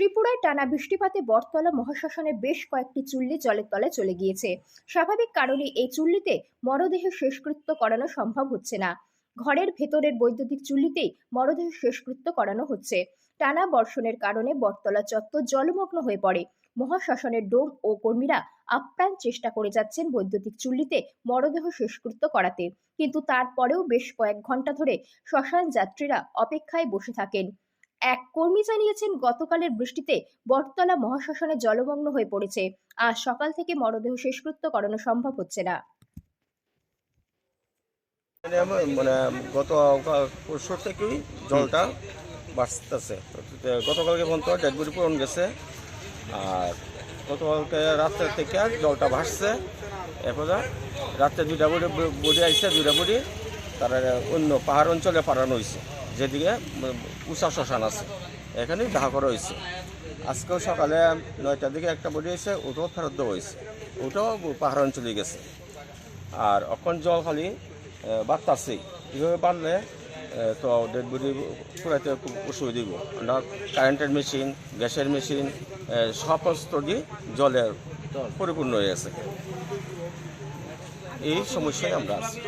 ত্রিপুরায় টানা বৃষ্টিপাতে বটতলা মহাশ্মশানের বেশ কয়েকটি চুল্লি জলের তলায় চলে গিয়েছে। স্বাভাবিক কারণে এই চুল্লিতে মরদেহের শেষকৃত্য করানো সম্ভব হচ্ছে না। ঘরের ভেতরের বৈদ্যুতিক চুল্লিতেই মরদেহের শেষকৃত্য করানো হচ্ছে। টানা বর্ষণের কারণে বটতলা চত্বর জলমগ্ন হয়ে পড়ে। মহাশ্মশানের ডোম ও কর্মীরা আপ্রাণ চেষ্টা করে যাচ্ছেন বৈদ্যুতিক চুল্লিতে মরদেহ শেষকৃত্য করাতে। কিন্তু তারপরেও বেশ কয়েক ঘণ্টা ধরে শ্মশান যাত্রীরা অপেক্ষায় বসে থাকেন। এক কর্মী জানিয়েছেন, গতকালের বৃষ্টিতে বটতলা মহাশ্মশানে জলমগ্ন হয়ে পড়েছে। আজ সকাল থেকে মরদেহ শেষকৃত্য করানো সম্ভব হচ্ছে না। মানে মানে গত পরশু থেকেই জলটা বাড়তেছে। গতকালকে পর্যন্ত ডেড বডি পূরণ গেছে। আর গতকালকে রাত্রে থেকে জলটা ভাসছে। এরপরে রাত্রে দুইটা বডি বডি আইসে দুইটা বডি তারা অন্য পাহাড় অঞ্চলে পাঠানো হয়েছে যেদিকে উষা শ্মশান আছে, এখানেই দাহ করা হয়েছে। আজকেও সকালে নয়টার দিকে একটা বডি এসে ওটাও ফেরত দেওয়া হয়েছে। ওটাও পাহাড় অঞ্চলে গেছে। আর এখন জল খালি বাড়তাছে। এভাবে বাড়লে তো ডেড বডি পুরাইতে খুব অসুবিধা দিব আমরা কারেন্টের মেশিন গ্যাসের মেশিন সমস্ত দিয়ে জলে পরিপূর্ণ হয়ে আছে। এই সমস্যায় আমরা আছি।